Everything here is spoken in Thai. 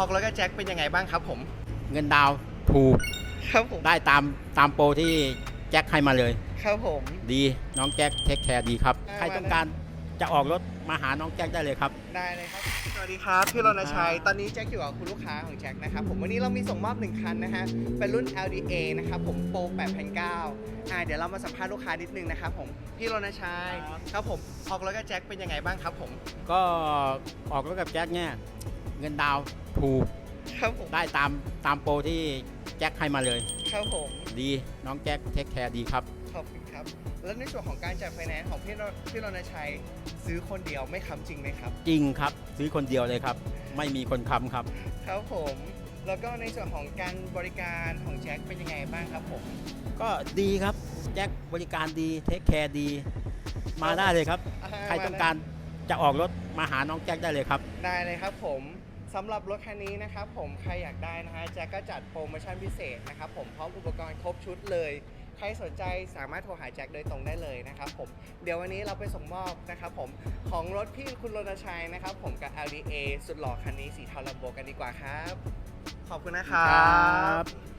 ฮอกแล้วก็แจ็คเป็นยังไงบ้างครับผม เงินดาวน์ถูกครับผมได้ตามตามโปรที่แจ็คให้มาเลย ครับผม ดีน้องแจ็คเทคแคร์ดีครับได้ใครต้องการจะออกรถมาหาน้องแจ็คได้เลยครับ ได้เลยครับ สวัสดีครับพี่รณชัย ตอนนี้แจ็คอยู่กับคุณลูกค้าของแจ็คนะครับผม วันนี้เรามีส่งมอบหนึ่งคันนะฮะ เป็นรุ่น LDA นะครับผมโปร8,900อ่าเดี๋ยวเรามาสัมภาษณ์ลูกค้านิดนึงนะครับผม พี่รณชัย ครับผมฮอกแล้วก็แจ็คเป็นยังไงบ้างครับผม ก็ออกรถกับแจ็คเนี่ยเงินดาวน์ ถูกครับผมได้ตามตามโปรที่แจ็คให้มาเลย ครับผม ดีน้องแจ็คเทคแคร์ดีครับ ขอบคุณครับ แล้วในส่วนของการจ่ายไฟแนนซ์ของพี่รพี่รณชัยซื้อคนเดียวไม่ค้ำจริงไหมครับ จริงครับซื้อคนเดียวเลยครับ ไม่มีคนค้ำครับ ครับผม แล้วก็ในส่วนของการบริการของแจ็คเป็นยังไงบ้างครับผม ก็ดีครับแจ็คบริการดีเทคแคร์ดี มาได้เลยครับใครต้องการจะออกรถมาหาน้องแจ็คได้เลยครับ ได้เลยครับผม สำหรับรถคันนี้นะครับผมใครอยากได้นะฮะแจ็คก็จัดโปรโมชั่นพิเศษนะครับผมพร้อมอุปกรณ์ครบชุดเลย ใครสนใจสามารถโทรหาแจ็คโดยตรงได้เลยนะครับผมเดี๋ยววันนี้เราไปส่งมอบนะครับผมของรถพี่คุณรณชัยนะครับผมกับ LDA สุดหล่อคันนี้สีเทาลัมโบกันดีกว่าครับ ขอบคุณนะครัครับบ